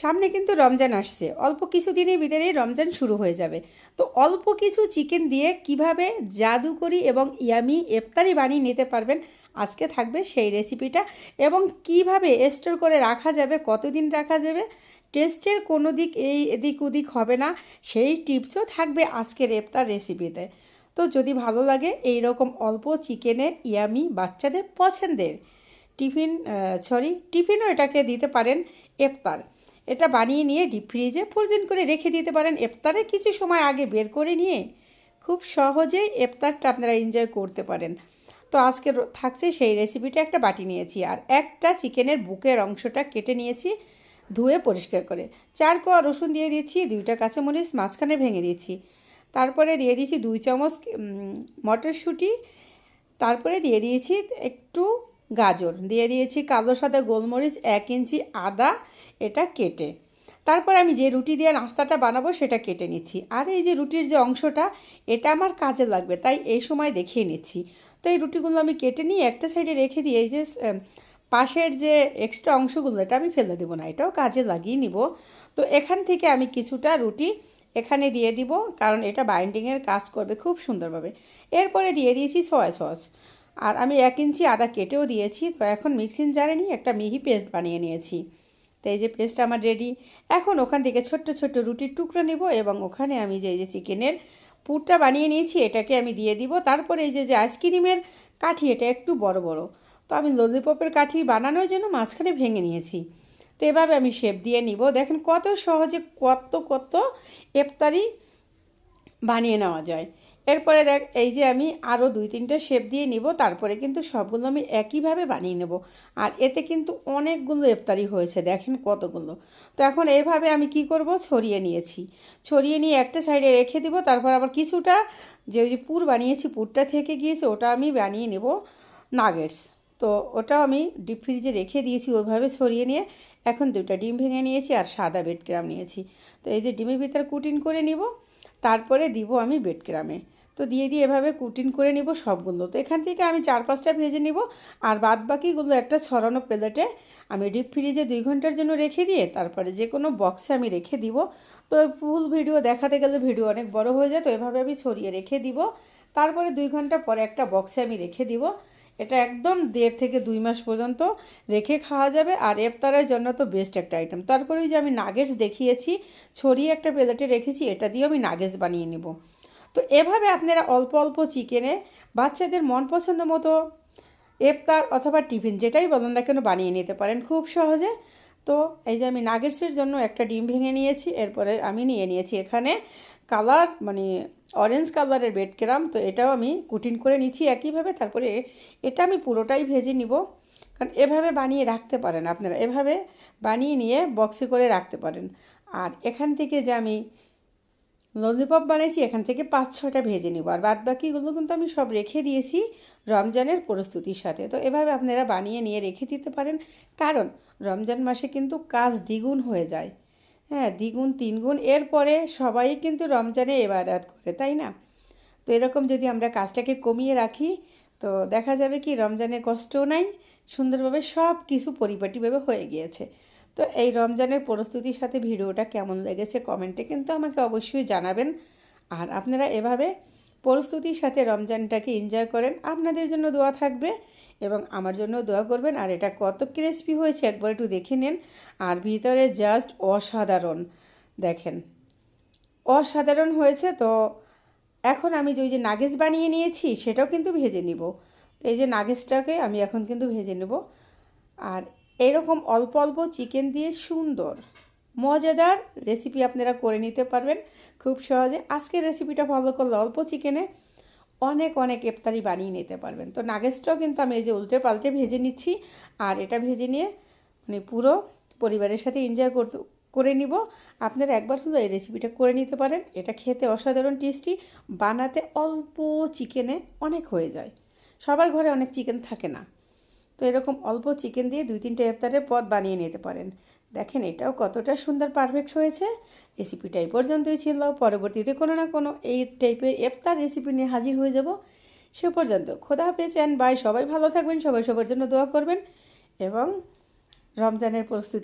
সামনে কিন্তু রমজান আসছে। অল্প কিছু দিনের ভিতরেই রমজান শুরু হয়ে যাবে। তো অল্প কিছু চিকেন দিয়ে কীভাবে জাদুকরি এবং ইয়ামি ইফতারি বানিয়ে নিতে পারবেন, আজকে থাকবে সেই রেসিপিটা। এবং কীভাবে স্টোর করে রাখা যাবে, কতদিন রাখা যাবে, টেস্টের কোনো দিক এই এদিক ওদিক হবে না, সেই টিপসও থাকবে আজকের ইফতার রেসিপিতে। তো যদি ভালো লাগে এই রকম অল্প চিকেনে ইয়ামি বাচ্চাদের পছন্দের টিফিন সরি টিফিনও এটাকে দিতে পারেন এফতার এটা বানিয়ে নিয়ে ডিপ ফ্রিজে ফ্রোজেন করে রেখে দিতে পারেন ইফতারে কিছু সময় আগে বের করে নিয়ে খুব সহজেই এফতারটা আপনারা এনজয় করতে পারেন। তো আজকে থাকছে সেই রেসিপিটা একটা বাটি নিয়েছি আর একটা চিকেনের বুকের অংশটা কেটে নিয়েছি ধুয়ে পরিষ্কার করে। চার কোয়া রসুন দিয়ে দিচ্ছি, দুইটা কাঁচামরিচ, মাঝখানে ভেঙে দিয়েছি তারপরে দিয়ে দিয়েছি দুই চামচ মটরশুঁটি। তারপরে দিয়ে দিয়েছি একটু গাজর। দিয়ে দিয়েছি কালো সাদা গোলমরিচ, এক ইঞ্চি আদা, এটা কেটে। তারপর আমি যে রুটি দিয়ে নাস্তাটা বানাবো সেটা কেটে নিচ্ছি। আর এই যে রুটির যে অংশটা, এটা আমার কাজে লাগবে, তাই এই সময় দেখিয়ে নিচ্ছি। তো এই রুটিগুলো আমি কেটে নিয়ে একটা সাইডে রেখে দিই এই যে পাশের যে এক্সট্রা অংশগুলো, এটা আমি ফেলে দেবো না, এটাও কাজে লাগিয়ে নিব। তো এখান থেকে আমি কিছুটা রুটি এখানে দিয়ে দিব, কারণ এটা বাইন্ডিংয়ের কাজ করবে খুব সুন্দরভাবে। এরপরে দিয়ে দিয়েছি সয়া সস আর আমি এক ইঞ্চি আদা কেটেও দিয়েছি, তো এখন মিক্সিং জারে নিয়ে একটা মিহি পেস্ট বানিয়ে নিয়েছি। তো এই যে পেস্ট আমার রেডি এখন ওখান থেকে ছোট্ট ছোট্ট রুটির টুকরো নেব এবং ওখানে আমি যে যে চিকেনের পুরটা বানিয়ে নিয়েছি, এটাকে আমি দিয়ে দিব। তারপরে এই যে যে আইসক্রিমের কাঠি, এটা একটু বড় বড়। তো আমি ললিপপের কাঠি বানানোর জন্য মাঝখানে ভেঙে নিয়েছি। তো এভাবে আমি শেপ দিয়ে নিব। দেখেন কত সহজে কত কত এফতারি বানিয়ে নেওয়া যায়। এরপরে দেখ, এই যে আমি আরও দুই তিনটা শেপ দিয়ে নিব, তারপরে কিন্তু সবগুলো আমি একইভাবে বানিয়ে নেব। আর এতে কিন্তু অনেকগুলো ইফতারি হয়েছে, দেখেন কতগুলো। তো এখন এইভাবে আমি কি করব? ছড়িয়ে নিয়েছি। ছড়িয়ে নিয়ে একটা সাইডে রেখে দিব, তারপর আবার কিছুটা যে ওই যে পুর বানিয়েছি, পুরটা থেকে গিয়েছে, ওটা আমি বানিয়ে নেব নাগেটস তো ওটাও আমি ডিপ ফ্রিজে রেখে দিয়েছি, ওইভাবে ছড়িয়ে নিয়ে এখন দুটা ডিম ভেঙে নিয়েছি আর সাদা বেড ক্রাম নিয়েছি। তো এই যে ডিমের ভিতরে কুটিন করে নিব তারপরে দিব আমি বেডক্রামে তো দিয়ে দিয়ে এভাবে কুটিন করে নিব সবগুলো। তো এখান থেকে আমি চার পাঁচটা ভেজে নিব আর বাদ বাকিগুলো একটা ছড়ানো প্লেটে আমি ডিপ ফ্রিজে দুই ঘণ্টার জন্য রেখে দিয়ে তারপরে যে কোনো বক্সে আমি রেখে দিব। তো ফুল ভিডিও দেখাতে গেলে ভিডিও অনেক বড় হয়ে যায়, তো এভাবে আমি ছড়িয়ে রেখে দিব। তারপরে দুই ঘণ্টা পরে একটা বক্সে আমি রেখে দিব। এটা একদম দেড় থেকে দুই মাস পর্যন্ত রেখে খাওয়া যাবে আর এফতারের জন্য তো বেস্ট একটা আইটেম তারপরে যে আমি নাগেটস দেখিয়েছি, ছড়িয়ে একটা প্লেটে রেখেছি, এটা দিয়েও আমি নাগেটস বানিয়ে নেব। তো এভাবে আপনারা অল্প অল্প চিকেনে বাচ্চাদের মন পছন্দ মতো এফতার অথবা টিফিন যেটাই বলেন না কেন বানিয়ে নিতে পারেন খুব সহজে। তো এই যে আমি নাগেটসের জন্য একটা ডিম ভেঙে নিয়েছি, এরপরে আমি নিয়ে নিয়েছি এখানে কালার মানে অরেঞ্জ কালারের বেড কেরাম, তো এটাও আমি কুটিন করে নিচ্ছি একইভাবে, তারপরে এটা আমি পুরোটাই ভেজে নিব। কারণ এভাবে বানিয়ে রাখতে পারেন আপনারা, এভাবে বানিয়ে নিয়ে বক্সে করে রাখতে পারেন। আর এখান থেকে যে আমি ললিপপ বানিয়েছি এখান থেকে পাঁচ ছটা ভেজে নিব। আর বাদ বাকিগুলো কিন্তু আমি সব রেখে দিয়েছি রমজানের প্রস্তুতির সাথে। তো এভাবে আপনারা বানিয়ে নিয়ে রেখে দিতে পারেন, কারণ রমজান মাসে কিন্তু কাজ দ্বিগুণ হয়ে যায়। হ্যাঁ দ্বিগুণ তিনগুণ। এরপরে সবাই কিন্তু রমজানে এবাদাত করে, তাই না? তো এরকম যদি আমরা কাজটাকে কমিয়ে রাখি, তো দেখা যাবে কি রমজানের কষ্টও নাই, সুন্দরভাবে সব কিছু পরিপাটিভাবে হয়ে গিয়েছে। তো এই রমজানের প্রস্তুতির সাথে ভিডিওটা কেমন লেগেছে কমেন্টে কিন্তু আমাকে অবশ্যই জানাবেন। আর আপনারা এভাবে প্রস্তুতির সাথে রমজানটাকে এনজয় করেন। আপনাদের জন্য দোয়া থাকবে এবং আমার জন্য দোয়া করবেন। আর এটা কত ক্রিসপি হয়েছে একবার একটু দেখে নেন। আর ভিতরে জাস্ট অসাধারণ। দেখেন, অসাধারণ হয়েছে। তো এখন আমি যে ওই যে নাগেস বানিয়ে নিয়েছি, সেটাও কিন্তু ভেজে নিব। এই যে নাগেসটাকে আমি এখন কিন্তু ভেজে নেব। আর এরকম অল্প অল্প চিকেন দিয়ে সুন্দর। মজাদার রেসিপি আপনারা করে নিতে পারবেন খুব সহজে। আজকের রেসিপিটা ফলো করলে অল্প চিকেনে অনেক অনেক ইফতারি বানিয়ে নিতে পারবেন। তো নাগেসটাও কিন্তু আমি এই যে উল্টে পাল্টে ভেজে নিচ্ছি আর এটা ভেজে নিয়ে মানে পুরো পরিবারের সাথে এনজয় করতে, করে নিব। আপনারা একবার শুধু এই রেসিপিটা করে নিতে পারেন। এটা খেতে অসাধারণ টেস্টি বানাতে অল্প চিকেনে অনেক হয়ে যায়। সবার ঘরে অনেক চিকেন থাকে না। তো এরকম অল্প চিকেন দিয়ে দুই তিনটে ইফতারের পদ বানিয়ে নিতে পারেন। দেখেন, এটাও কতটা সুন্দর পারফেক্ট হয়েছে। রেসিপিটা এই পর্যন্তই ছিল। পরবর্তীতে কোনো না কোনো এই টাইপের এফতার রেসিপি নিয়ে হাজির হয়ে যাব। সে পর্যন্ত খোদা পেয়েছেন বাই সবাই ভালো থাকবেন, সবাই সবার জন্য দোয়া করবেন এবং রমজানের প্রস্তুতি